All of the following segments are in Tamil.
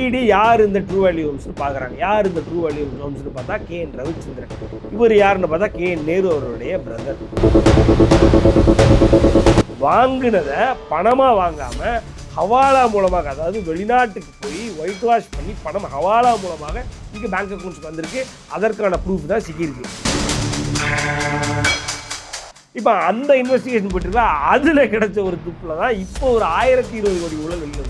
இடி யார் இந்த ட்ரூ வேல்யூ ஹோம்ஸ்னு பார்க்குறாங்க. யார் இந்த ட்ரூ வேல்யூ ஹோம்ஸ்னு பார்த்தா கே என் ரவிச்சந்திரன். இவர் யாருன்னு பார்த்தா கே என் நேரு அவருடைய பிரதர் வாங்கினதை பணமாக வாங்காமல் ஹவாலா மூலமாக அதாவது வெளிநாட்டுக்கு போய் ஒயிட் வாஷ் பண்ணி பணம் ஹவாலா மூலமாக இங்கே பேங்க் அக்கௌண்ட்ஸ்க்கு வந்திருக்கு. அதற்கான ப்ரூஃப் தான் சிக்கியிருக்கு. இப்போ அந்த இன்வெஸ்டிகேஷன் போயிட்டுருக்கா அதில் கிடைச்ச ஒரு துப்பில் தான் இப்போ ஒரு ஆயிரத்தி இருபது கோடி ஊழல் வெளில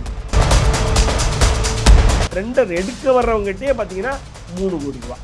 ரெண்டர் எடுக்க வர்றவங்ககிட்டயே பார்த்தீங்கன்னா மூணு கோடி ரூபா.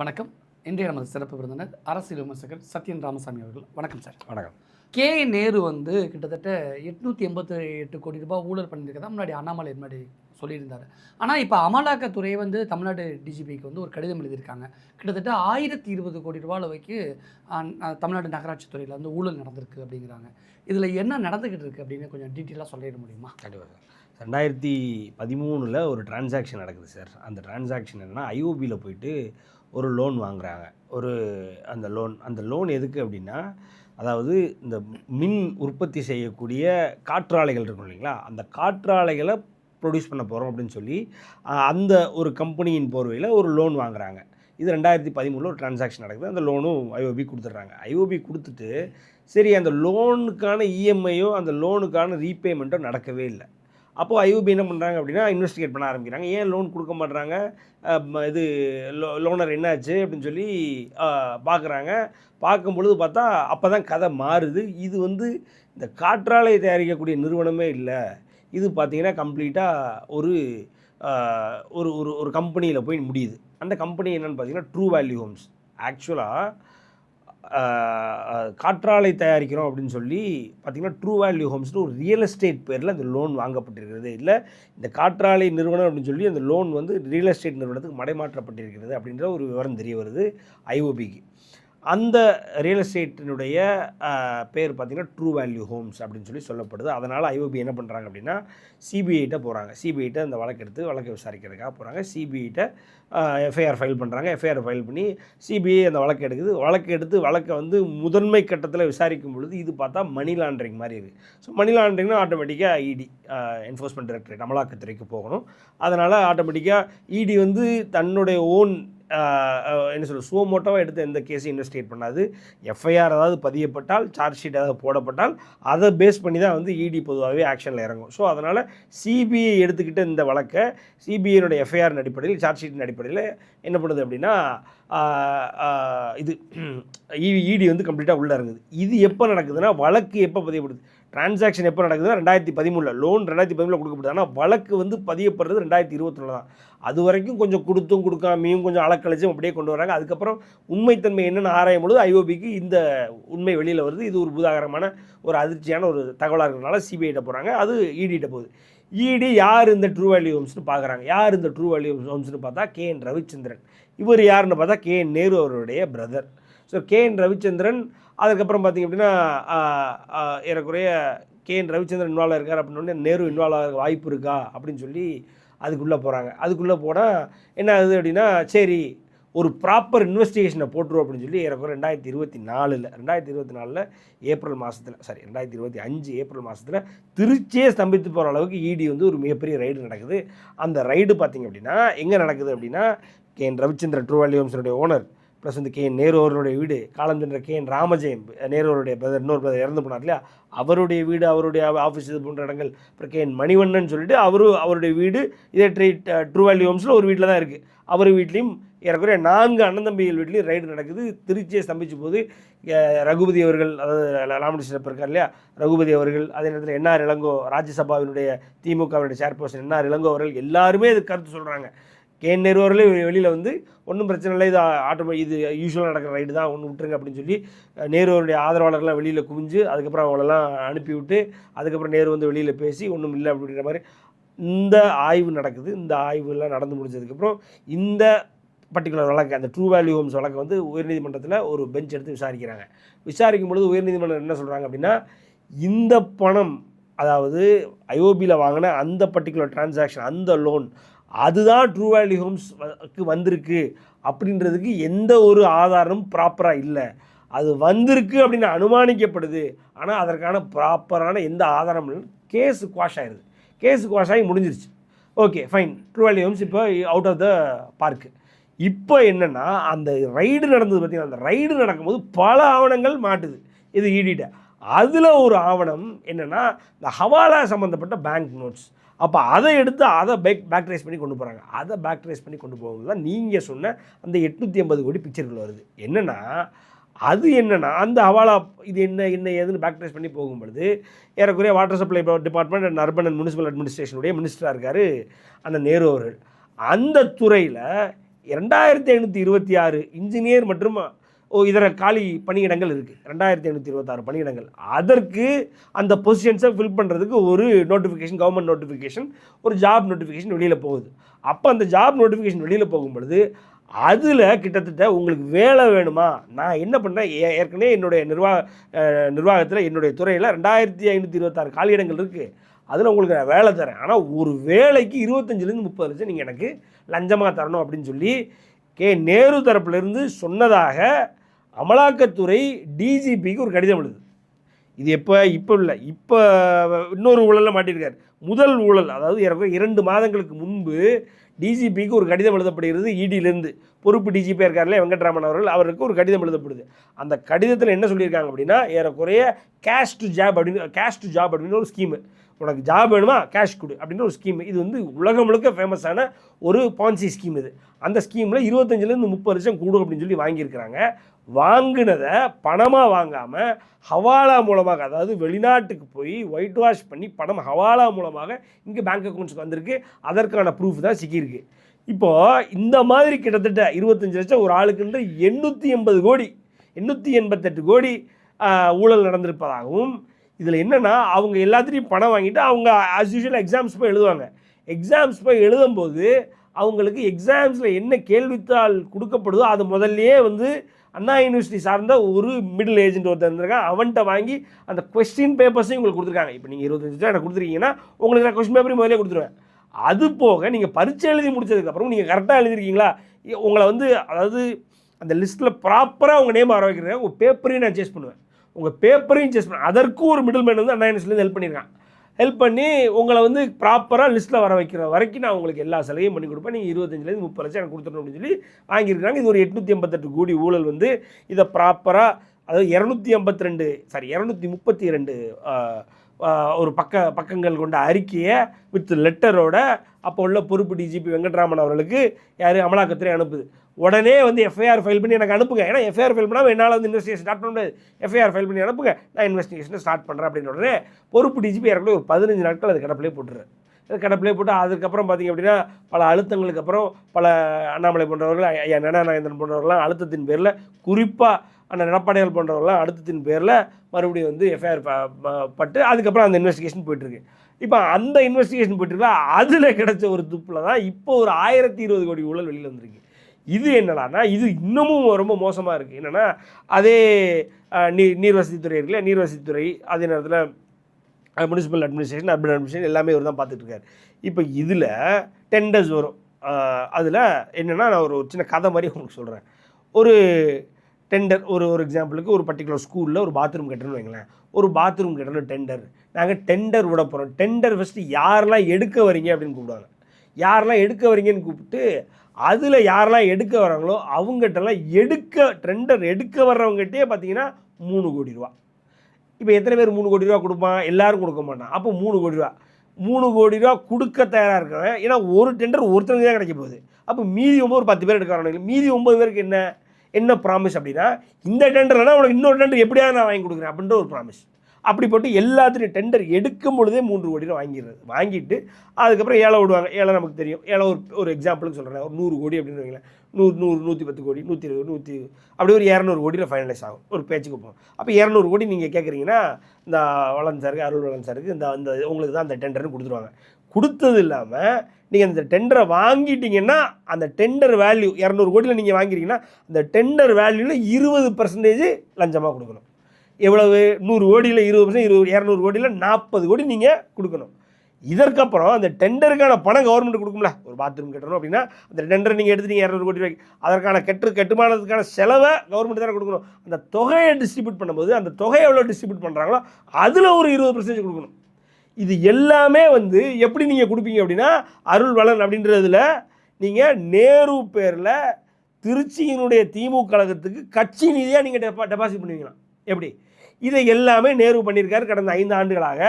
வணக்கம். இன்றைய நமது சிறப்பு விருந்தினர் அரசியல் விமர்சகர் சத்யன் ராமசாமி அவர்கள். வணக்கம் சார். வணக்கம். கே நேரு வந்து கிட்டத்தட்ட எட்நூற்றி எண்பத்தி எட்டு கோடி ரூபாய் ஊழல் பண்ணியிருக்கதா? முன்னாடி அண்ணாமலை முன்னாடி சொல்லியிருந்தார். ஆனால் இப்போ அமலாக்கத்துறை வந்து தமிழ்நாடு டிஜிபிக்கு வந்து ஒரு கடிதம் எழுதியிருக்காங்க. கிட்டத்தட்ட ஆயிரத்தி இருபது கோடி ரூபா அளவுக்கு தமிழ்நாடு நகராட்சி துறையில் வந்து ஊழல் நடந்திருக்கு அப்படிங்கிறாங்க. இதில் என்ன நடந்துக்கிட்டு இருக்குது அப்படின்னு கொஞ்சம் டீட்டெயிலாக சொல்லிட முடியுமா? கண்டிப்பாக சார். ரெண்டாயிரத்தி பதிமூணில் ஒரு டிரான்சாக்ஷன் நடக்குது சார். அந்த டிரான்சாக்ஷன் என்னென்னா ஐஓபியில் போயிட்டு ஒரு லோன் வாங்குறாங்க. ஒரு அந்த லோன் அந்த லோன் எதுக்கு அப்படின்னா அதாவது இந்த மின் உற்பத்தி செய்யக்கூடிய காற்றாலைகள் இருக்கும் இல்லைங்களா? அந்த காற்றாலைகளை ப்ரொடியூஸ் பண்ண போகிறோம் அப்படின்னு சொல்லி அந்த ஒரு கம்பெனியின் போர்வையில் ஒரு லோன் வாங்குறாங்க. இது ரெண்டாயிரத்தி பதிமூணில் ஒரு டிரான்சாக்ஷன் நடக்குது. அந்த லோனும் ஐஓபி கொடுத்துட்றாங்க. ஐஓபி கொடுத்துட்டு சரி அந்த லோனுக்கான இஎம்ஐயோ அந்த லோனுக்கான ரீபேமெண்ட்டோ நடக்கவே இல்லை. அப்போது ஐஓபி என்ன பண்ணுறாங்க அப்படின்னா இன்வெஸ்டிகேட் பண்ண ஆரம்பிக்கிறாங்க. ஏன் லோன் கொடுக்க மாட்டுறாங்க இது லோ லோனர் என்னாச்சு அப்படின்னு சொல்லி பார்க்குறாங்க பார்க்கும் பொழுது பார்த்தா அப்போ தான் கதை மாறுது. இது வந்து இந்த காற்றாலை தயாரிக்கக்கூடிய நிறுவனமே இல்லை. இது பார்த்தீங்கன்னா கம்ப்ளீட்டாக ஒரு ஒரு ஒரு ஒரு கம்பெனியில் போய் முடியுது. அந்த கம்பெனி என்னென்னு பார்த்தீங்கன்னா ட்ரூ வேல்யூ ஹோம்ஸ் ஆக்சுவலாக காற்றாலை தயாரிக்கிறோம் அப்படின்னு சொல்லி பார்த்தீங்கன்னா ட்ரூ வேல்யூ ஹோம்ஸ்னு ஒரு ரியல் எஸ்டேட் பேரில் அந்த லோன் வாங்கப்பட்டிருக்கிறது. இல்லை இந்த காற்றாலை நிறுவனம் அப்படின்னு சொல்லி அந்த லோன் வந்து ரியல் எஸ்டேட் நிறுவனத்துக்கு மடைமாற்றப்பட்டிருக்கிறது அப்படின்ற ஒரு விவரம் தெரிய வருது ஐஓபிக்கு அந்த ரியல் எஸ்டேட்டினுடைய பேர் பார்த்திங்கன்னா ட்ரூ வேல்யூ ஹோம்ஸ் அப்படின்னு சொல்லி சொல்லப்படுது. அதனால் ஐஓபி என்ன பண்ணுறாங்க அப்படின்னா சிபிஐட்ட போகிறாங்க சிபிஐட்ட அந்த வழக்கு எடுத்து வழக்கை விசாரிக்கிறதுக்காக போகிறாங்க சிபிஐட்ட எஃப்ஐஆர் ஃபைல் பண்ணுறாங்க எஃப்ஐஆர் ஃபைல் பண்ணி சிபிஐ அந்த வழக்கு எடுக்குது. வழக்கு எடுத்து வழக்கை வந்து முதன்மை கட்டத்தில் விசாரிக்கும் பொழுது இது பார்த்தா மணி லாண்டரிங் மாதிரி இருக்குது ஸோ மணி லாண்டரிங்னா ஆட்டோமேட்டிக்காக இடி என்ஃபோர்ஸ்மெண்ட் டைரக்டரேட் அமலாக்கத்துறைக்கு போகணும். அதனால் ஆட்டோமேட்டிக்காக இடி வந்து தன்னுடைய ஓன் என்ன சொல்ல சுவமோட்டோவாக எடுத்து எந்த கேஸையும் இன்வெஸ்டிகேட் பண்ணாது. எஃப்ஐஆர் ஏதாவது பதியப்பட்டால் சார்ஜ் ஷீட் ஏதாவது போடப்பட்டால் அதை பேஸ் பண்ணி தான் வந்து இடி பொதுவாகவே ஆக்ஷனில் இறங்கும். ஸோ அதனால் சிபிஐ எடுத்துக்கிட்ட இந்த வழக்கை சிபிஐனுடைய எஃப்ஐஆர் அடிப்படையில் சார்ஜ் ஷீட்டின் அடிப்படையில் என்ன பண்ணுது அப்படின்னா இது இடி வந்து கம்ப்ளீட்டாக உள்ளே இறங்குது. இது எப்போ நடக்குதுன்னா வழக்கு எப்போ பதியப்படுது? டிரான்சாக்ஷன் எப்போ நடக்குதுன்னா ரெண்டாயிரத்தி பதிமூணில். லோன் ரெண்டாயிரத்தி பதிமூணில் கொடுக்கப்படுது ஆனால் வழக்கு வந்து பதியப்படுறது ரெண்டாயிரத்தி இருபத்தொன்னு தான். அது வரைக்கும் கொஞ்சம் கொடுத்தும் கொடுக்காமையும் கொஞ்சம் அளக்கழிச்சும் அப்படியே கொண்டு வராங்க. அதுக்கப்புறம் உண்மைத்தன்மை என்னென்னு ஆராயும் பொழுது ஐஓபிக்கு இந்த உண்மை வெளியில் வருது. இது ஒரு பூதாகரமான ஒரு அதிர்ச்சியான ஒரு தகவலாக இருக்கிறதுனால சிபிஐட்ட போகிறாங்க அது ஈடிட்ட போகுது. ஈடி யார் இந்த ட்ரூ வேல்யூ ஹோம்ஸ்னு பார்க்குறாங்க யார் இந்த ட்ரூ வேல்யூ ஹோம்ஸ்னு பார்த்தா கே என் ரவிச்சந்திரன். இவர் யாருன்னு பார்த்தா கே என் நேரு அவருடைய brother so K N Ravichandran அதுக்கப்புறம் பார்த்தீங்க அப்படின்னா ஏறக்குறைய கே என் ரவிச்சந்திரன் இன்வால்வ் இருக்கார் அப்படின்னு நேரு இன்வால்வ் ஆக வாய்ப்பு இருக்கா? அப்படின்னு சொல்லி அதுக்குள்ளே போகிறாங்க. அதுக்குள்ளே போனால் என்ன ஆகுது அப்படின்னா சரி ஒரு ப்ராப்பர் இன்வெஸ்டிகேஷனை போட்டுருவோம் அப்படின்னு சொல்லி ஏறக்குற ரெண்டாயிரத்தி இருபத்தி நாலில் ரெண்டாயிரத்தி இருபத்தி நாலில் ஏப்ரல் மாதத்தில் சாரி ரெண்டாயிரத்தி இருபத்தி அஞ்சு ஏப்ரல் மாதத்தில் திருச்சியே ஸ்தம்பித்து போகிற அளவுக்கு இடி வந்து ஒரு மிகப்பெரிய ரைடு நடக்குது. அந்த ரைடு பார்த்திங்க அப்படின்னா எங்கே நடக்குது அப்படின்னா கே. என் ரவிச்சந்திர ட்ரூவாலியோம்ஸனுடைய ஓனர் ப்ளஸ் வந்து கே என் நேரு அவருடைய வீடு காலம் கே என் ராமஜெயம் நேரு அவருடைய பிரதர் இன்னொரு பிரதர் இறந்து போனார் இல்லையா? அவருடைய வீடு அவருடைய ஆஃபீஸ் இது போன்ற இடங்கள். அப்புறம் கே என் மணிவண்ணன் சொல்லிட்டு அவரு அவருடைய வீடு இதே ட்ரீட் ட்ரூ வேல்யூ ஹோம்ஸில் ஒரு வீட்டில் தான் இருக்குது அவர் வீட்லேயும் ஏறக்குறைய நான்கு அண்ணன் தம்பிகள் வீட்லேயும் ரைடு நடக்குது. திருச்சியை ஸ்தம்பிச்சு போது ரகுபதி அவர்கள் அதாவது லாமடி இருக்கார் இல்லையா? ரகுபதி அவர்கள் அதே நேரத்தில் என்ஆர் இளங்கோ ராஜ்யசபாவினுடைய திமுகவினுடைய சேர்பர்சன் என்ஆர் இளங்கோ அவர்கள் எல்லாருமே இது கருத்து சொல்கிறாங்க கேன் வெளியில் வந்து ஒன்றும் பிரச்சனை இல்லை. இது ஆட்டோமே இது யூஸ்வலாக நடக்கிற ரைடு தான். ஒன்று விட்டுருங்க அப்படின்னு சொல்லி நேருவருடைய ஆதரவாளர்கள்லாம் ஆதரவாளர்லாம் வெளியில் குவிஞ்சு அதுக்கப்புறம் அவங்களெல்லாம் அனுப்பிவிட்டு அதுக்கப்புறம் நேரு வந்து வெளியில் பேசி ஒன்றும் இல்லை அப்படின்ற மாதிரி இந்த ஆய்வு நடக்குது. இந்த ஆய்வுலாம் நடந்து முடிஞ்சதுக்கப்புறம் இந்த பர்டிகுலர் வழக்கு அந்த ட்ரூ வேல்யூ ஹோம்ஸ் வழக்கு வந்து உயர்நீதிமன்றத்தில் ஒரு பெஞ்ச் எடுத்து விசாரிக்கிறாங்க. விசாரிக்கும் பொழுது உயர்நீதிமன்றம் என்ன சொல்கிறாங்க அப்படின்னா இந்த பணம் அதாவது ஐஓபியில் வாங்கின அந்த பர்டிகுலர் டிரான்சாக்ஷன் அந்த லோன் அதுதான் ட்ரூ வேல்யூ ஹோம்ஸ்க்கு வந்திருக்கு அப்படின்றதுக்கு எந்த ஒரு ஆதாரமும் ப்ராப்பராக இல்லை. அது வந்திருக்கு அப்படின்னு அனுமானிக்கப்படுது. ஆனால் அதற்கான ப்ராப்பரான எந்த ஆதாரமும் இல்லை குவாஷ் ஆயிடுது. கேஸு குவாஷ் ஆகி முடிஞ்சிருச்சு. Okay fine true value homes இப்போ அவுட் ஆஃப் த பார்க்கு இப்போ என்னென்னா அந்த ரைடு நடந்தது பார்த்திங்கன்னா அந்த ரைடு நடக்கும்போது பல ஆவணங்கள் மாட்டுது. இது ஈடிட்ட அதில் ஒரு ஆவணம் என்னென்னா இந்த ஹவாலா சம்மந்தப்பட்ட பேங்க் நோட்ஸ் அப்போ அதை எடுத்து அதை பேக் பேக்டரைஸ் பண்ணி கொண்டு போகிறாங்க அதை பேக்ட்ரைஸ் பண்ணி கொண்டு போகும்போது தான் நீங்கள் சொன்ன அந்த எட்நூற்றி ஐம்பது கோடி பிக்சர்கள் வருது. என்னென்னா அது என்னென்னா அந்த ஹவாலா இது என்ன என்ன ஏதுன்னு பேக்ட்ரைஸ் பண்ணி போகும்பொழுது ஏறக்குறைய water supply department and urban and municipal அட்மினிஸ்ட்ரேஷனுடைய மினிஸ்டராக இருக்கார் அந்த நேரு அவர்கள். அந்த துறையில் ரெண்டாயிரத்தி ஐநூற்றி இருபத்தி ஆறு இன்ஜினியர் மற்றும் இதர காலி பணியிடங்கள் இருக்குது ரெண்டாயிரத்தி ஐநூற்றி இருபத்தாறு பணியிடங்கள். அதற்கு அந்த பொசிஷன்ஸை ஃபில் பண்ணுறதுக்கு ஒரு நோட்டிஃபிகேஷன் கவர்மெண்ட் நோட்டிஃபிகேஷன் ஒரு ஜாப் நோட்டிஃபிகேஷன் வெளியில் போகுது. அப்போ அந்த ஜாப் நோட்டிஃபிகேஷன் வெளியில் போகும்பொழுது அதில் கிட்டத்தட்ட உங்களுக்கு வேலை வேணுமா? நான் என்ன பண்ணேன் ஏற்கனவே என்னுடைய நிர்வாக நிர்வாகத்தில் என்னுடைய துறையில் ரெண்டாயிரத்தி ஐநூற்றி இருபத்தாறு காலியிடங்கள் இருக்குது அதில் உங்களுக்கு நான் வேலை தரேன். ஆனால் ஒரு வேலைக்கு இருபத்தஞ்சிலேருந்து முப்பது லட்சம் நீங்கள் எனக்கு லஞ்சமாக தரணும் அப்படின்னு சொல்லி கே நேரு தரப்புலேருந்து சொன்னதாக அமலாக்கத்துறை டிஜிபிக்கு ஒரு கடிதம் எழுது இது எப்போ? இப்போ இல்லை. இப்போ இன்னொரு ஊழலில் மாட்டியிருக்கார் முதல் ஊழல் அதாவது ஏறக்குறைய இரண்டு மாதங்களுக்கு முன்பு டிஜிபிக்கு ஒரு கடிதம் எழுதப்படுகிறது இடியிலேருந்து பொறுப்பு டிஜிபி இருக்கார்ல வெங்கட்ராமன் அவர்கள் அவருக்கு ஒரு கடிதம் எழுதப்படுது. அந்த கடிதத்தில் என்ன சொல்லியிருக்காங்க அப்படின்னா ஏறக்குறைய கேஷ் டு ஜாப் அப்படின்னு கேஷ் டு ஜாப் அப்படின்னு ஒரு ஸ்கீமு உனக்கு ஜாப் வேணுமா கேஷ் கொடு அப்படின்னு ஒரு ஸ்கீம் இது வந்து உலகம் முழுக்க ஃபேமஸான ஒரு பான்சி ஸ்கீம் இது. அந்த ஸ்கீமில் இருபத்தஞ்சிலேருந்து முப்பது லட்சம் கூடும் அப்படின்னு சொல்லி வாங்கியிருக்கிறாங்க. வாங்கினதை பணமாக வாங்காமல் ஹவாலா மூலமாக அதாவது வெளிநாட்டுக்கு போய் ஒயிட் வாஷ் பண்ணி பணம் ஹவாலா மூலமாக இங்கே பேங்க் அக்கௌண்ட்ஸுக்கு வந்திருக்கு. அதற்கான ப்ரூஃப் தான் சிக்கியிருக்கு. இப்போது இந்த மாதிரி கிட்டத்தட்ட இருபத்தஞ்சி லட்சம் ஒரு ஆளுக்குன்ற எண்ணூற்றி எண்பது கோடி எண்ணூற்றி எண்பத்தெட்டு கோடி ஊழல் நடந்திருப்பதாகவும் இதில் என்னென்னா அவங்க எல்லாத்துலேயும் பணம் வாங்கிட்டு அவங்க ஆஸ் யூஷுவல் எக்ஸாம்ஸ் போய் எழுதுவாங்க. எக்ஸாம்ஸ் போய் எழுதும்போது அவங்களுக்கு எக்ஸாம்ஸில் என்ன கேள்வித்தாள் கொடுக்கப்படுதோ அது முதல்லையே வந்து அண்ணா யூனிவர்சிட்டி சார்ந்த ஒரு மிடில் ஏஜென்ட் ஒருத்தர் இருந்திருக்கான். அவன்கிட்ட வாங்கி அந்த கொஸ்டின் பேப்பர்ஸையும் உங்களுக்கு கொடுத்துருக்காங்க. இப்போ நீங்கள் இருபத்தஞ்சு ரூபா எனக்கு கொடுத்துருக்கீங்கன்னா உங்களுக்கு நான் கொஸ்டின் பேப்பரையும் முதல்ல கொடுத்துருவேன். அது போக நீங்கள் பரீட்சை எழுதி முடிச்சதுக்கப்புறம் நீங்கள் கரெக்டாக எழுதிருக்கீங்களா? உங்களை வந்து அதாவது அந்த லிஸ்ட்டில் ப்ராப்பராக உங்கள் நேம் வர உங்கள் பேப்பரையும் நான் சேஸ் பண்ணுவேன். உங்கள் பேப்பரையும் சேஸ் பண்ண அதற்கும் ஒரு மிடில் மேன் வந்து அண்ணா யூனிவர்சிட்டிலேருந்து ஹெல்ப் பண்ணியிருக்கான் ஹெல்ப் பண்ணி உங்களை வந்து ப்ராப்பராக லிஸ்ட்டில் வர வைக்கிற வரைக்கும் நான் உங்களுக்கு எல்லா சலுகையும் பண்ணி கொடுப்பேன். நீங்கள் இருபத்தஞ்சிலேருந்து முப்பது லட்சம் எனக்கு கொடுத்துடணும் அப்படின்னு சொல்லி வாங்கியிருக்காங்க இது ஒரு எட்நூற்றி எண்பத்தெட்டு கோடி ஊழல் வந்து இதை ப்ராப்பராக அதாவது இரநூத்தி ஐம்பத்தி ரெண்டு சாரி இரநூத்தி முப்பத்தி ரெண்டு ஒரு பக்க பக்கங்கள் கொண்ட அறிக்கையை வித் லெட்டரோட அப்போ உள்ள பொறுப்பு டிஜிபி வெங்கட்ராமன் அவர்களுக்கு யார்? அமலாக்கத்துறை அனுப்புது. உடனே வந்து எஃப்ஐஆர் ஃபைல் பண்ணி எனக்கு அனுப்புங்க. ஏன்னா எஃப்ஐஆர் ஃபைல் பண்ணால் என்னால் வந்து இன்வெஸ்டிகேஷன் ஸ்டார்ட் பண்ண முடியாது. எஃப்ஐஆர் ஃபைல் பண்ணி அனுப்புங்க. நான் இன்வெஸ்டிகேஷனை ஸ்டார்ட் பண்ணுறேன் அப்படின்னு உடனே பொறுப்பு டிஜிபி ஏற்கனவே ஒரு பதினஞ்சு நாட்கள் அது கடப்பிலே போட்டுருவேன் அது கிடப்பிலே போட்டு அதுக்கப்புறம் பார்த்தீங்க அப்படின்னா பல அழுத்தங்களுக்கு அப்புறம் பல அண்ணாமலை போன்றவர்கள் ஐயா நயனானந்தன் போன்றவர்கள்லாம் அழுத்தத்தின் பேரில் குறிப்பாக அந்த நடப்பாடைகள் போன்றவர்கள்லாம் அழுத்தத்தின் பேரில் மறுபடியும் வந்து எஃப்ஐஆர் பட்டு அதுக்கப்புறம் அந்த இன்வெஸ்டிகேஷன் போயிட்டுருக்கு. இப்போ அந்த இன்வெஸ்டிகேஷன் போயிட்டுருக்கா அதில் கிடைச்ச ஒரு துப்பில் தான் இப்போ ஒரு ஆயிரத்தி இருபது கோடி ஊழல் வெளியில் வந்திருக்கு. இது என்னடான்னா இது இன்னமும் ரொம்ப மோசமாக இருக்குது என்னென்னா அதே நீர் நீர்வசதித்துறை இருக்குல்ல நீர்வசதித்துறை அதே நேரத்தில் முனிசிபல் அட்மினிஸ்ட்ரேஷன் அர்பன் அட்மினிஸ்ட்ரேஷன் எல்லாமே இவர் தான் பார்த்துட்டு இருக்காரு. இப்போ இதில் டெண்டர்ஸ் வரும். அதில் என்னென்னா நான் ஒரு சின்ன கதை மாதிரி உங்களுக்கு சொல்கிறேன் ஒரு டெண்டர் ஒரு ஒரு எக்ஸாம்பிளுக்கு ஒரு பர்டிகுலர் ஸ்கூலில் ஒரு பாத்ரூம் கட்டணும்னு வைங்களேன். ஒரு பாத்ரூம் கட்டணும் டெண்டர் நாங்கள் டெண்டர் விட போகிறோம் டெண்டர் ஃபஸ்ட்டு யாரெல்லாம் எடுக்க வரீங்க அப்படின்னு கூப்பிடுவாங்க. யாரெல்லாம் எடுக்க வரீங்கன்னு கூப்பிட்டு அதில் யாரெல்லாம் எடுக்க வராங்களோ அவங்ககிட்டலாம் எடுக்க டெண்டர் எடுக்க வர்றவங்ககிட்டயே பார்த்தீங்கன்னா மூணு கோடி ரூபா. இப்போ எத்தனை பேர் மூணு கோடி ரூபா கொடுப்பான்? எல்லோரும் கொடுக்க மாட்டான். அப்போ மூணு கோடி ரூபா. மூணு கோடி ரூபா கொடுக்க தயாராக இருக்கிறவன். ஏன்னா ஒரு டெண்டர் ஒருத்தருக்கு தான் கிடைக்க போகுது. அப்போ மீதி ஒம்பது ஒரு பத்து பேர் எடுக்க வரானுங்க மீதி ஒம்பது பேருக்கு என்ன? என்ன ப்ராமிஸ் அப்படின்னா இந்த டெண்டர்னா உனக்கு இன்னொரு டெண்டர் எப்படியாவது நான் வாங்கி கொடுக்குறேன் அப்படின்ற ஒரு ப்ராமிஸ் அப்படி போட்டு எல்லாத்துலேயும் டெண்டர் எடுக்கும் பொழுதே மூன்று கோடி ரூபா வாங்கிடுறது. வாங்கிட்டு அதுக்கப்புறம் ஏழை விடுவாங்க. ஏழை நமக்கு தெரியும். ஏழை ஒரு ஒரு எக்ஸாம்பிளுக்கு சொல்கிறேன் ஒரு நூறு கோடி அப்படின்னு வைங்களேன். நூறு நூறு நூற்றி பத்து கோடி நூற்றி இருபது நூற்றி அப்படி ஒரு இரநூறு கோடியில் ஃபைனலைஸ் ஆகும். ஒரு பேச்சுக்கு போகும் அப்போ இரநூறு கோடி நீங்கள் கேட்குறீங்கன்னா இந்த வளன் சாருக்கு அருள் வளன் சாருக்கு இந்த அந்த உங்களுக்கு தான் அந்த டெண்டர்னு கொடுத்துருவாங்க. கொடுத்தது இல்லாமல் நீங்கள் அந்த டெண்டரை வாங்கிட்டீங்கன்னா அந்த டெண்டர் வேல்யூ இரநூறு கோடியில் நீங்கள் வாங்கிறீங்கன்னா அந்த டெண்டர் வேல்யூவில் இருபது பர்சன்டேஜ் லஞ்சமாக கொடுக்கணும். எவ்வளவு? நூறு கோடியில் இருபது பர்சன்ட் இருபது இரநூறு கோடியில் நாற்பது கோடி நீங்கள் கொடுக்கணும். இதற்கப்புறம் அந்த டெண்டருக்கான பணம் கவர்மெண்ட் கொடுக்கும்ல. ஒரு பாத்ரூம் கட்டணும் அப்படின்னா அந்த டெண்டர் நீங்கள் எடுத்துட்டீங்க இரநூறு கோடி ரூபாய்க்கு அதற்கான கட்டு கட்டுமானத்துக்கான செலவை கவர்மெண்ட் தானே கொடுக்கணும். அந்த தொகையை டிஸ்ட்ரிபியூட் பண்ணும்போது அந்த தொகையை எவ்வளோ டிஸ்ட்ரிபியூட் பண்ணுறாங்களோ அதில் ஒரு இருபது பர்சன்டேஜ் கொடுக்கணும். இது எல்லாமே வந்து எப்படி நீங்கள் கொடுப்பீங்க அப்படின்னா அருள்வளன் அப்படின்றதுல நீங்கள் நேரு பேரில் திருச்சியினுடைய திமுக கழகத்துக்கு கட்சி நிதியாக நீங்கள் டெபா டெபாசிட் பண்ணுவீங்களா எப்படி? இதை எல்லாமே நேரு பண்ணியிருக்காரு கடந்த ஐந்து ஆண்டுகளாக.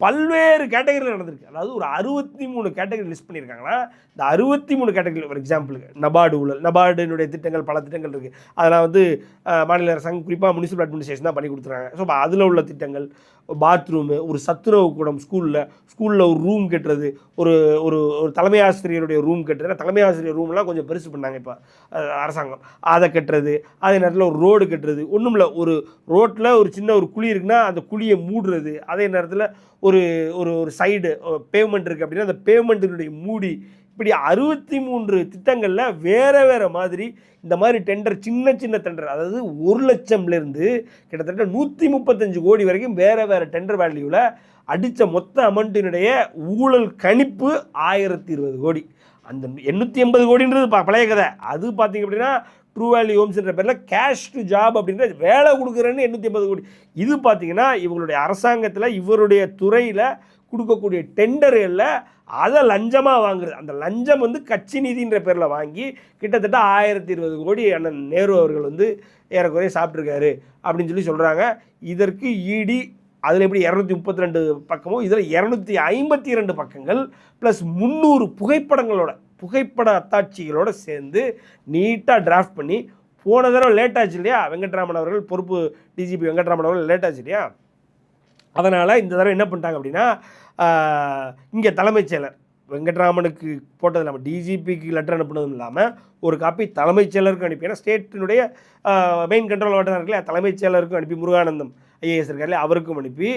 பல்வேறு கேட்டகரியில் நடந்திருக்கு. அதாவது ஒரு அறுபத்தி மூணு கேட்டகரி லிஸ்ட் பண்ணியிருக்காங்கன்னா இந்த அறுபத்தி மூணு கேட்டகரி ஒரு எக்ஸாம்பிளுக்கு நபார்டு ஊழல் நபார்டுனுடைய திட்டங்கள் பல திட்டங்கள் இருக்குது அதெல்லாம் வந்து மாநில அரசாங்கம் குறிப்பாக முனிசிபல் அட்மினிஸ்ட்ரேஷன் தான் பண்ணி கொடுத்துருக்காங்க. ஸோ அதில் உள்ள திட்டங்கள் பாத்ரூமு ஒரு சத்துணவு கூடம் ஸ்கூலில் ஸ்கூலில் ஒரு ரூம் கட்டுறது ஒரு ஒரு ஒரு தலைமை ஆசிரியருடைய ரூம் கட்டுறது. தலைமை ஆசிரியர் ரூம்லாம் கொஞ்சம் பெருசு பண்ணாங்க இப்போ அரசாங்கம். அதை கட்டுறது அதே நேரத்தில் ஒரு ரோடு கட்டுறது. ஒன்றும் இல்லை ஒரு ரோட்டில் ஒரு சின்ன ஒரு குழி இருக்குன்னா அந்த குழியை மூடுறது. அதே நேரத்தில் ஒரு ஒரு ஒரு சைடு பேமெண்ட் இருக்குது அப்படின்னா அந்த பேமெண்ட்டினுடைய மூடி இப்படி அறுபத்தி மூன்று திட்டங்களில் வேறு வேறு மாதிரி இந்த மாதிரி டெண்டர் சின்ன சின்ன டெண்டர் அதாவது ஒரு லட்சம்லேருந்து கிட்டத்தட்ட நூற்றி முப்பத்தஞ்சு கோடி வரைக்கும் வேறு வேறு டெண்டர் வேல்யூவில் அடித்த மொத்த அமௌண்ட்டினுடைய ஊழல் கணிப்பு ஆயிரத்தி இருபது கோடி. அந்த எண்ணூற்றி எண்பது கோடின்றது ப- பழைய கதை. அது பார்த்தீங்க அப்படின்னா ட்ரூ வேல்யூ ஹோம்ஸ்ன்ற பேரில் கேஷ் டு ஜாப் அப்படின்ற வேலை கொடுக்குறேன்னு எண்ணூற்றி எண்பது கோடி. இது பார்த்தீங்கன்னா இவங்களுடைய அரசாங்கத்தில் இவருடைய துறையில் கொடுக்கக்கூடிய டெண்டர்களில் அதை லஞ்சமாக வாங்குறது. அந்த லஞ்சம் வந்து கட்சி நிதின்ற பேரில் வாங்கி கிட்டத்தட்ட ஆயிரத்தி இருபது கோடி அண்ணன் நேரு அவர்கள் வந்து ஏறக்குறைய சாப்பிட்ருக்காரு அப்படின்னு சொல்லி சொல்கிறாங்க இதற்கு இடி அதில் எப்படி இரநூத்தி முப்பத்தி ரெண்டு பக்கமோ இதில் இரநூத்தி ஐம்பத்தி ரெண்டு பக்கங்கள் ப்ளஸ் முந்நூறு புகைப்படங்களோட புகைப்பட அத்தாட்சிகளோடு சேர்ந்து நீட்டாக டிராஃப்ட் பண்ணி போன தடவை லேட் ஆச்சு இல்லையா? வெங்கட்ராமன் அவர்கள் பொறுப்பு டிஜிபி வெங்கட்ராமன் அவர்கள் லேட் ஆச்சு இல்லையா? அதனால் இந்த தடவை என்ன பண்ணிட்டாங்க அப்படின்னா இங்கே தலைமைச் செயலர் வெங்கட்ராமனுக்கு போட்டது இல்லாமல் டிஜிபிக்கு லெட்டர் அனுப்புனதும் இல்லாமல் ஒரு காப்பி தலைமைச் செயலருக்கும் அனுப்பி ஏன்னா ஸ்டேட்டினுடைய மெயின் கண்ட்ரோல் வாட்டர் இருக்குல்ல தலைமைச் செயலருக்கும் அனுப்பி முருகானந்தம் ஐஏஎஸ் இருக்கார்ல அவருக்கும் அனுப்பி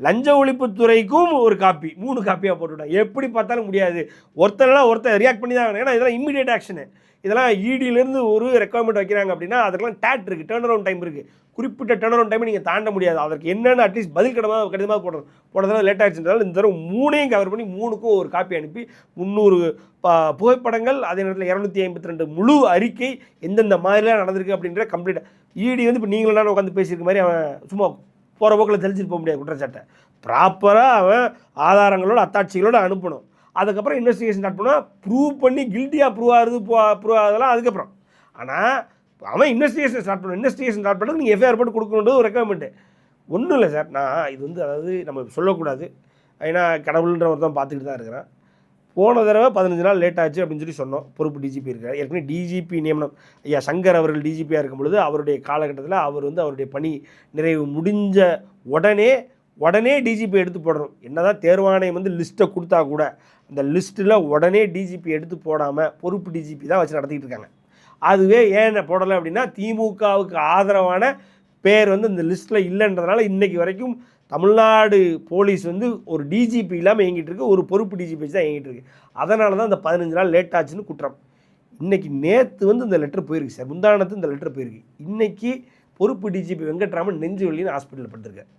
லஞ்ச ஒழிப்புத்துறைக்கும் ஒரு காப்பி மூணு காப்பியாக போட்டுவிட்டாங்க எப்படி பார்த்தாலும் முடியாது. ஒருத்தனா ஒருத்தர் ரியாக்ட் பண்ணி தான் ஆகணும். ஏன்னா இதெல்லாம் இம்மிடியேட் ஆக்ஷனு இதெல்லாம் இடியிலேருந்து ஒரு ரெக்குவயர்மெண்ட் வைக்கிறாங்க அப்படின்னா அதுக்கெல்லாம் டேட் இருக்குது டேர்ன் அரவுண்ட் டைம் இருக்குது குறிப்பிட்ட டேர்ன் அரவுண்ட் டைம் நீங்கள் தாண்ட முடியாது. அதற்கு என்னென்னு அட்லீஸ்ட் பதில் கடிதமாக கடிதமாக போடணும் போடுறதுனால லேட் ஆச்சுன்றதால இந்த தடவை மூணையும் கவர் பண்ணி மூணுக்கும் ஒரு காப்பி அனுப்பி முந்நூறு ப- புகைப்படங்கள் அதே நேரத்தில் இரநூத்தி ஐம்பத்தி ரெண்டு முழு அறிக்கை எந்தெந்த மாதிரிலாம் நடந்திருக்கு அப்படின்ற கம்ப்ளீட்டாக இடி வந்து இப்போ நீங்களும் நான் உட்காந்து பேசியிருக்க மாதிரி அவன் சும்மா போகிற போக்கில் தெளிச்சிட்டு போக முடியாது குற்றச்சாட்டை. ப்ராப்பராக அவன் ஆதாரங்களோட அத்தாட்சிகளோடு அனுப்பணும். அதுக்கப்புறம் இன்வெஸ்டிகேஷன் ஸ்டார்ட் பண்ணால் ப்ரூவ் பண்ணி கில்ட்டியாக ப்ரூவ் ஆகுது ப்ரூவ் ஆகுதெல்லாம் அதுக்கப்புறம். ஆனால் அவன் இன்வெஸ்டிகேஷன் ஸ்டார்ட் பண்ண இன்வெஸ்டிகேஷன் ஸ்டார்ட் பண்ணது நீங்கள் எஃப்ஐஆர் போட்டு கொடுக்கணுன்றது ஒரு ரெக்குவயர்மெண்ட்டு ஒன்றும் இல்லை சார். நான் இது வந்து அதாவது நம்ம சொல்லக்கூடாது. ஏன்னா கடவுள்ன்ற ஒருத்தன் பார்த்துக்கிட்டு தான் இருக்கிறேன். போன தடவை பதினஞ்சு நாள் லேட் ஆச்சு அப்படின்னு சொல்லி சொன்னோம். பொறுப்பு டிஜிபி இருக்கார் ஏற்கனவே டிஜிபி நியமனம் ஐயா சங்கர் அவர்கள் டிஜிபியாக இருக்கும் பொழுது அவருடைய காலகட்டத்தில் அவர் வந்து அவருடைய பணி நிறைவு முடிஞ்ச உடனே உடனே டிஜிபி எடுத்து போடணும். என்னதான் தேர்வாணையம் வந்து லிஸ்ட்டை கொடுத்தா கூட அந்த லிஸ்ட்டில் உடனே டிஜிபி எடுத்து போடாமல் பொறுப்பு டிஜிபி தான் வச்சு நடத்திக்கிட்டு இருக்காங்க. அதுவே ஏன் போடலை அப்படின்னா திமுகவுக்கு ஆதரவான பேர் வந்து இந்த லிஸ்ட்டில் இல்லைன்றதுனால இன்றைக்கி வரைக்கும் தமிழ்நாடு போலீஸ் வந்து ஒரு டிஜிபி இல்லாமல் இயங்கிட்டு இருக்கு ஒரு பொறுப்பு டிஜிபி வச்சு தான் இயங்கிட்டு இருக்கு. அதனால தான் இந்த பதினஞ்சு நாள் லேட் ஆச்சுன்னு குற்றம். இன்றைக்கி நேற்று வந்து இந்த லெட்டர் போயிருக்கு சார். முந்தானத்து இந்த லெட்டர் போயிருக்கு. இன்னைக்கு பொறுப்பு டிஜிபி வெங்கட்ராமன் நெஞ்சு வழின்னு ஹாஸ்பிட்டலில் பட்டிருக்காரு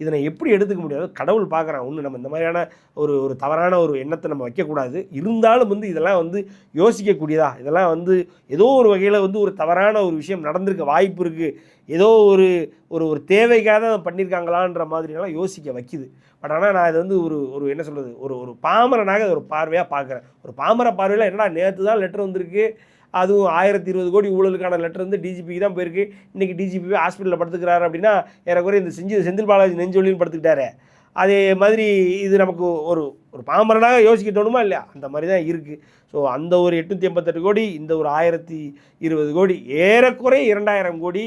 இதை எப்படி எடுத்துக்க முடியாது கடவுள் பார்க்குறான். ஒன்று நம்ம இந்த மாதிரியான ஒரு ஒரு தவறான ஒரு எண்ணத்தை நம்ம வைக்கக்கூடாது. இருந்தாலும் வந்து இதெல்லாம் வந்து யோசிக்கக்கூடியதா? இதெல்லாம் வந்து ஏதோ ஒரு வகையில் வந்து ஒரு தவறான ஒரு விஷயம் நடந்திருக்க வாய்ப்பு இருக்குது ஏதோ ஒரு ஒரு ஒரு தேவைக்காக தான் பண்ணியிருக்காங்களான்ற மாதிரியெல்லாம் யோசிக்க வைக்குது. பட் ஆனால் நான் இதை வந்து ஒரு ஒரு என்ன சொல்கிறது ஒரு ஒரு பாமரனாக ஒரு பார்வையாக பார்க்குறேன். ஒரு பாமர பார்வையில் என்னடா நேற்று தான் லெட்டர் வந்திருக்கு. அதுவும் ஆயிரத்தி இருபது கோடி ஊழலுக்கான லெட்டர் வந்து டிஜிபிக்கு தான் போயிருக்கு. இன்றைக்கி டிஜிபி ஹாஸ்பிட்டலில் படுத்துக்கிறாரு அப்படின்னா ஏறக்குறைய இந்த செஞ்சு செந்தில் பாலாஜி நெஞ்சொலின்னு படுத்துக்கிட்டாரு. அதே மாதிரி இது நமக்கு ஒரு ஒரு பாமரனாக யோசிக்க தோணுமா இல்லையா? அந்த மாதிரி தான் இருக்குது ஸோ அந்த ஒரு எட்நூற்றி எண்பத்தெட்டு கோடி இந்த ஒரு ஆயிரத்தி இருபது கோடி ஏறக்குறைய இரண்டாயிரம் கோடி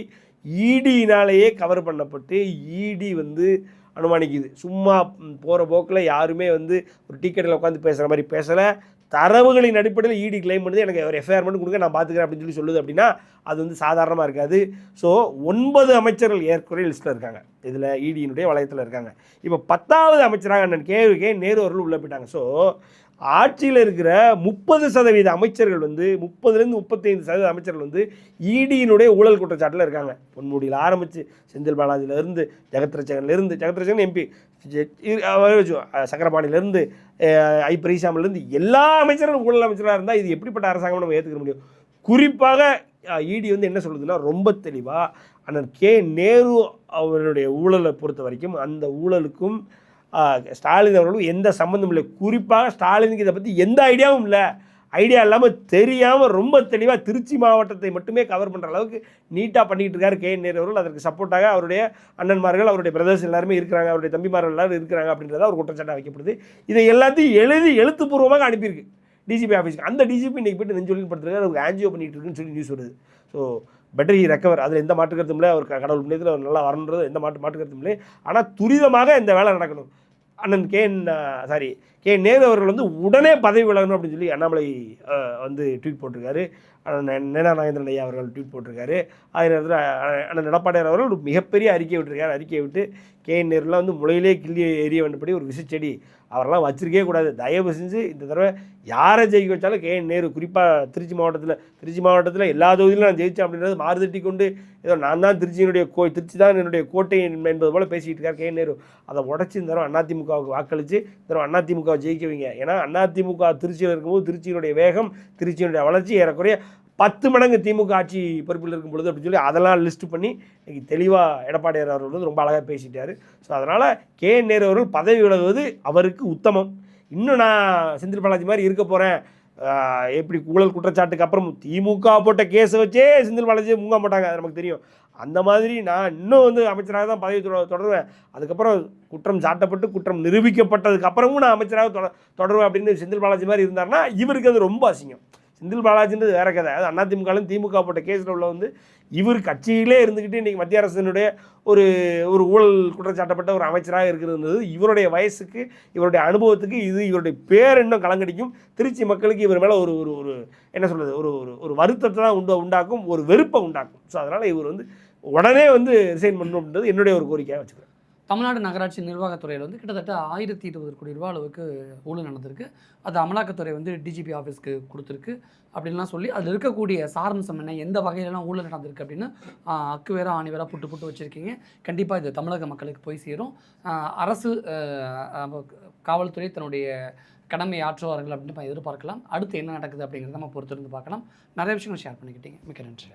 இடியினாலேயே கவர் பண்ணப்பட்டு இடி வந்து அனுமானிக்குது. சும்மா போகிற போக்கில் யாருமே வந்து ஒரு டிக்கெட்டில் உட்காந்து பேசுகிற மாதிரி பேசலை. தரவுகளின் அடிப்படையில் இடி கிளைம் பண்ணுது. எனக்கு ஒரு எஃப்ஐஆர் மட்டும் கொடுங்க நான் பார்த்துக்கிறேன் அப்படின்னு சொல்லி சொல்லுது அப்படின்னா அது வந்து சாதாரணமாக இருக்காது. ஸோ ஒன்பது அமைச்சர்கள் ஏற்குறைய லிஸ்ட்டில் இருக்காங்க. இதில் இடியினுடைய வளையத்தில் இருக்காங்க. இப்போ பத்தாவது அமைச்சராக அண்ணன் கே கே நேரு அவர்கள் உள்ள போயிட்டாங்க. ஸோ ஆட்சியில் இருக்கிற முப்பது சதவீத அமைச்சர்கள் வந்து முப்பதுலேருந்து முப்பத்தைந்து சதவீத அமைச்சர்கள் வந்து இடியினுடைய ஊழல் குற்றச்சாட்டில் இருக்காங்க. பொன்முடியில் ஆரம்பித்து செந்தில் பாலாஜியிலேருந்து ஜெகத்ரட்சகன்லேருந்து ஜெகத்ரட்சகன் எம்பி சக்கரபாணியிலேருந்து ஐ பெரியசாமிலேருந்து எல்லா அமைச்சரும் ஊழல் அமைச்சராக இருந்தால் இது எப்படிப்பட்ட அரசாங்கம் நம்ம ஏற்றுக்க முடியும்? குறிப்பாக இடி வந்து என்ன சொல்லுதுன்னா ரொம்ப தெளிவாக அண்ணன் கே. நேரு அவருடைய ஊழலை பொறுத்த வரைக்கும் அந்த ஊழலுக்கும் ஸ்டாலின் அவர்களுக்கும் எந்த சம்மந்தம் இல்லை. குறிப்பாக ஸ்டாலினுக்கு இதை பற்றி எந்த ஐடியாவும் இல்லை. ஐடியா இல்லாமல் தெரியாமல் ரொம்ப தெளிவாக திருச்சி மாவட்டத்தை மட்டுமே கவர் பண்ணுற அளவுக்கு நீட்டாக பண்ணிகிட்டு இருக்காரு கே. நேரு அவர்கள். அதற்கு சப்போர்ட்டாக அவருடைய அண்ணன்மார்கள் அவருடைய பிரதர்ஸ் எல்லாருமே இருக்கிறாங்க. அவருடைய தம்பிமார்கள் எல்லாரும் இருக்கிறாங்க அப்படின்றத ஒரு குற்றச்சாட்டாக வைக்கப்படுது. இதை எல்லாத்தையும் எழுதி எழுத்துப்பூர்வமாக அனுப்பியிருக்கு டிஜிபி ஆஃபீஸ்க்கு அந்த டிஜிபி இன்றைக்கி போயிட்டு நெஞ்சொலின்னு படுத்துருக்காரு. அவருக்கு ஆன்ஜியோ பண்ணிட்டு இருக்குன்னு சொல்லி நியூஸ் வருது. ஸோ பெட்டர் ஹி ரெக்கவர் அதில் எந்த மாற்றுக்கருத்தும் இல்லை. அவர் க- கடவுள் புண்ணியத்தில் அவர் நல்லா வரணுன்றது எந்த மாட்டு மாற்று இல்லை. ஆனால் துரிதமாக இந்த வேலை நடக்கணும். அண்ணன் கே சாரி கே நேரு அவர்கள் வந்து உடனே பதவி விலகணும் அப்படின்னு சொல்லி அண்ணாமலை வந்து ட்வீட் போட்டிருக்காரு. அண்ணன் நேனா நாகேந்திரன் ஐயா அவர்கள் ட்வீட் போட்டிருக்காரு. அதே நேரத்தில் அண்ணன் எடப்பாடியார் அவர்கள் ஒரு மிகப்பெரிய அறிக்கை விட்டுருக்காரு. அறிக்கையை விட்டு கே நேருலாம் வந்து முளையிலே கிள்ளி எரிய வேண்டபடி ஒரு விசைச்செடி அவரெல்லாம் வச்சிருக்கவே கூடாது. தயவு செஞ்சு இந்த தடவை யாரை ஜெயிக்க வச்சாலும் கே நேரு குறிப்பாக திருச்சி மாவட்டத்தில் திருச்சி மாவட்டத்தில் எல்லா தொகுதியிலும் நான் ஜெயிச்சேன் அப்படின்றது மாறுதட்டி கொண்டு ஏதோ நான் தான் திருச்சியினுடைய கோ திருச்சி தான் என்னுடைய கோட்டை என்பது போல் பேசிக்கிட்டு இருக்கார் கே நேரு. அதை உடச்சி இந்த தடவை அதிமுகவுக்கு வாக்களித்து இந்த தடவை அதிமுகவை ஜெயிக்க வைங்க. ஏன்னா அதிமுக திருச்சியில் இருக்கும்போது திருச்சியினுடைய வேகம் திருச்சியினுடைய வளர்ச்சி ஏறக்குறைய பத்து மடங்கு திமுக ஆட்சி பொறுப்பில் இருக்கும் பொழுது அப்படின்னு சொல்லி அதெல்லாம் லிஸ்ட் பண்ணி இன்னைக்கு தெளிவாக எடப்பாடியார் அவர்கள் வந்து ரொம்ப அழகாக பேசிட்டார். ஸோ அதனால் கே என் நேரு அவர்கள் பதவி விலகுவது அவருக்கு உத்தமம். இன்னும் நான் செந்தில் பாலாஜி மாதிரி இருக்க போகிறேன் எப்படி ஊழல் குற்றச்சாட்டுக்கு அப்புறம் திமுக போட்ட கேஸை வச்சே செந்தில் பாலாஜியை முங்க மாட்டாங்க அது நமக்கு தெரியும். அந்த மாதிரி நான் இன்னும் வந்து அமைச்சராக தான் பதவி தொட- தொடருவேன். அதுக்கப்புறம் குற்றம் சாட்டப்பட்டு குற்றம் நிரூபிக்கப்பட்டதுக்கு அப்புறமும் நான் அமைச்சராக தொட தொடருவேன் அப்படின்னு செந்தில் பாலாஜி மாதிரி இருந்தாருன்னா இவருக்கு அது ரொம்ப அசிங்கம். செந்தில் பாலாஜின்றது வேற கதை. அது அதிமுகலும் திமுக போட்ட கேஸில் உள்ள வந்து இவர் கட்சியிலே இருந்துக்கிட்டு இன்றைக்கி மத்திய அரசினுடைய ஒரு ஒரு ஊழல் குற்றச்சாட்டப்பட்ட ஒரு அமைச்சராக இருக்கிறது இவருடைய வயசுக்கு இவருடைய அனுபவத்துக்கு இது இவருடைய பேர் இன்னும் கலங்கடிக்கும். திருச்சி மக்களுக்கு இவர் மேலே ஒரு ஒரு ஒரு என்ன சொல்கிறது ஒரு ஒரு ஒரு வருத்தத்தை தான் உண்டு உண்டாக்கும் ஒரு வெறுப்பை உண்டாக்கும். ஸோ அதனால் இவர் வந்து உடனே வந்து ரிசைன் பண்ணணும் அப்படின்றது என்னுடைய ஒரு கோரிக்கையாக வச்சுக்கிறேன். தமிழ்நாடு நகராட்சி நிர்வாகத்துறையில் வந்து கிட்டத்தட்ட ஆயிரத்தி இருபது கோடி ரூபா அளவுக்கு ஊழல் நடந்திருக்கு. அது அமலாக்கத்துறை வந்து டிஜிபி ஆஃபீஸ்க்கு கொடுத்துருக்கு. அப்படின்லாம் சொல்லி அதில் இருக்கக்கூடிய சாரம்சம் என்ன எந்த வகையிலலாம் ஊழல் நடந்திருக்கு அப்படின்னு அக்கு வேற ஆணி வேற புட்டு புட்டு வச்சுருக்கீங்க. கண்டிப்பாக இது தமிழக மக்களுக்கு போய் சேரும். அரசு காவல்துறை தன்னுடைய கடமை ஆற்றுவார்கள் அப்படின்னு எதிர்பார்க்கலாம். அடுத்து என்ன நடக்குது அப்படிங்கிறத நம்ம பொறுத்திருந்து பார்க்கலாம். நிறைய விஷயங்கள் ஷேர் பண்ணிக்கிட்டீங்க. மிக்க நன்றி.